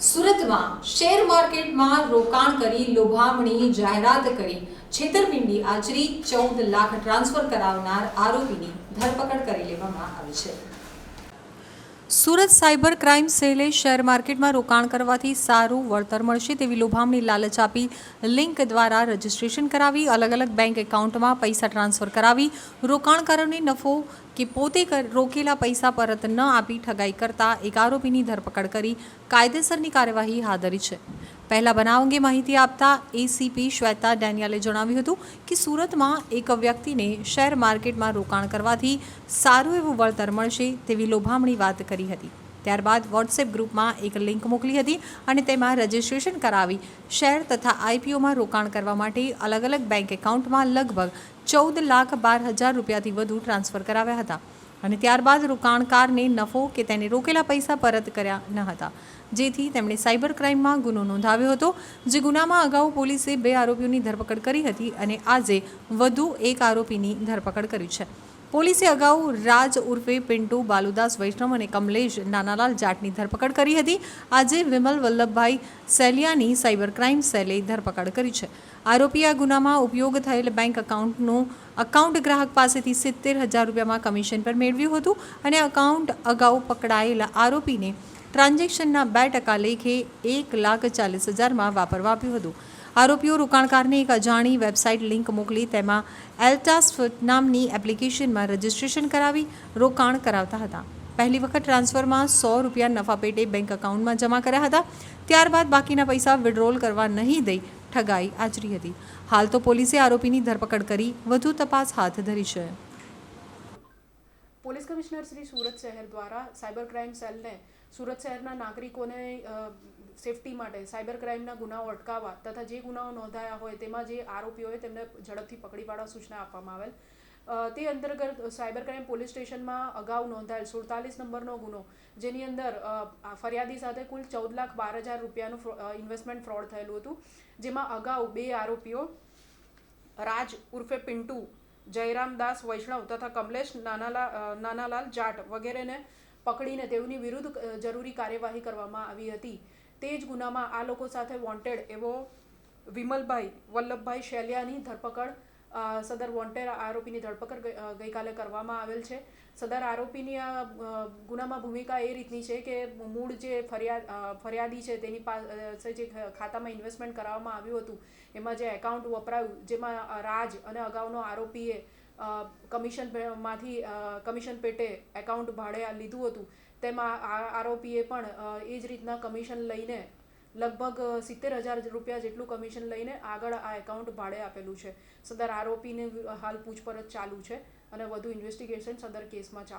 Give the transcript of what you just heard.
સુરતમાં શેર માર્કેટમાં રોકાણ કરી, લોભામણી જાહેરાત કરી. છેતરપિંડી આચરી, ચૌદ લાખ ટ્રાન્સફર કરાવનાર આરોપીની ધરપકડ કરી લેવામાં આવી છે. સુરત સાયબર ક્રાઇમ સેલે શેર માર્કેટમાં રોકાણ કરવાથી સારું વળતર મળશે તેવી લોભામણી લાલચ આપી લિંક દ્વારા રજીસ્ટ્રેશન કરાવી અલગ અલગ બેંક એકાઉન્ટમાં પૈસા ટ્રાન્સફર કરાવી, રોકાણકારોને નફો કે પોતે રોકેલા પૈસા પરત ન આપી ઠગાઈ કરતા એક આરોપીની ધરપકડ કરી કાયદેસરની કાર્યવાહી હાથ ધરી છે. પહેલા બનાવ અંગે માહિતી આપતા એસીપી શ્વેતા ડેનિયલે જણાવ્યું હતું કે સુરતમાં એક વ્યક્તિને શેર માર્કેટમાં રોકાણ કરવાથી સારું એવું વળતર મળશે તેવી લોભામણી વાત કરી હતી. ત્યારબાદ વોટ્સએપ ગ્રુપમાં એક લિંક મોકલી હતી અને તેમાં રજિસ્ટ્રેશન કરાવી શેર તથા આઈપીઓમાં રોકાણ કરવા માટે અલગ અલગ બેંક એકાઉન્ટમાં લગભગ ચૌદ લાખ બાર હજાર રૂપિયાથી વધુ ટ્રાન્સફર કરાવ્યા હતા. અને ત્યારબાદ રોકાણકારને નફો કે તેને રોકેલા પૈસા પરત કર્યા ન હતા. જેથી તેમણે સાયબર ક્રાઇમમાં ગુનો નોંધાવ્યો હતો, જે ગુનામાં અગાઉ પોલીસે બે આરોપીઓની ધરપકડ કરી હતી અને આજે વધુ એક આરોપીની ધરપકડ કરી છે. પોલીસે અગાઉ રાજ ઉર્ફે પિન્ટુ, બાલુદાસ, વૈષ્ણવ અને કમલેશ નાનાલાલ જાટની ધરપકડ કરી હતી. આજે વિમલ વલ્લભભાઈ સેલિયાની સાયબર ક્રાઇમ સેલે ધરપકડ કરી છે. આરોપી આ ગુનામાં ઉપયોગ થયેલ બેંક એકાઉન્ટનું અકાઉન્ટ ગ્રાહક પાસેથી સિત્તેર હજાર રૂપિયામાં કમિશન પર મેળવ્યું હતું અને અકાઉન્ટ અગાઉ પકડાયેલા આરોપીને ટ્રાન્ઝેક્શનના બે ટકા લેખે એક લાખ ચાલીસ હજારમાં વાપરવા આપ્યું હતું. આરોપીઓ રોકાણકારને એક અજાણી વેબસાઇટ લિંક મોકલી તેમાં એલ્ટાસ ફિટ નામની એપ્લિકેશનમાં રજિસ્ટ્રેશન કરાવી રોકાણ કરાવતા હતા. પહેલી વખત ટ્રાન્સફરમાં સો રૂપિયા નફા પેટે બેંક એકાઉન્ટમાં જમા કર્યા હતા. ત્યારબાદ બાકીના પૈસા વિડ્રોલ કરવા નહીં દઈ ઠગાઈ આચરી હતી. હાલ તો પોલીસે આરોપીની ધરપકડ કરી વધુ તપાસ હાથ ધરી છે. પોલીસ કમિશનર શ્રી સુરત શહેર દ્વારા સાયબર ક્રાઇમ સેલને સુરત શહેરના નાગરિકોને સેફટી માટે સાયબર ક્રાઇમના ગુનાઓ અટકાવવા તથા જે ગુનાઓ નોંધાયા હોય તેમાં જે આરોપીઓ હોય તેમને ઝડપથી પકડી પાડવા સૂચના આપવામાં આવેલ. તે અંતર્ગત સાયબર ક્રાઇમ પોલીસ સ્ટેશનમાં અગાઉ નોંધાયેલ સુડતાલીસ નંબરનો ગુનો, જેની અંદર ફરિયાદી સાથે કુલ ચૌદ લાખ બાર હજાર રૂપિયાનું ઇન્વેસ્ટમેન્ટ ફ્રોડ થયેલું હતું, જેમાં અગાઉ બે આરોપીઓ, રાજ ઉર્ફે પિન્ટુ, જયરામ દાસ, વૈષ્ણવ તથા કમલેશ નાનાલા નાનાલાલ જાટ વગેરેને પકડીને તેઓની વિરુદ્ધ જરૂરી કાર્યવાહી કરવામાં આવી હતી. તે જ ગુનામાં આ લોકો સાથે વોન્ટેડ એવો વિમલભાઈ, વલ્લભભાઈ શેલિયાની ધરપકડ સદર વોન્ટેડ આરોપીની ધરપકડ ગઈકાલે કરવામાં આવેલ છે. સદર આરોપીની આ ગુનામાં ભૂમિકા એ રીતની છે કે મૂળ જે ફરિયાદ ફરિયાદી છે તેની પાસે જે ખાતામાં ઇન્વેસ્ટમેન્ટ કરાવવામાં આવ્યું હતું, એમાં જે એકાઉન્ટ વપરાયું, જેમાં રાજ અને અગાઉનો આરોપીએ કમિશનમાંથી કમિશન પેટે એકાઉન્ટ ભાડે લીધું હતું. તેમાં આરોપીએ પણ એ જ રીતના કમિશન લઈને લગભગ સિત્તેર હજાર રૂપિયા જેટલું કમિશન લઈને આગળ આ એકાઉન્ટ ભાડે આપેલું છે. સદર આરોપીને હાલ પૂછપરછ ચાલુ છે અને વધુ ઇન્વેસ્ટિગેશન સદર કેસમાં ચાલુ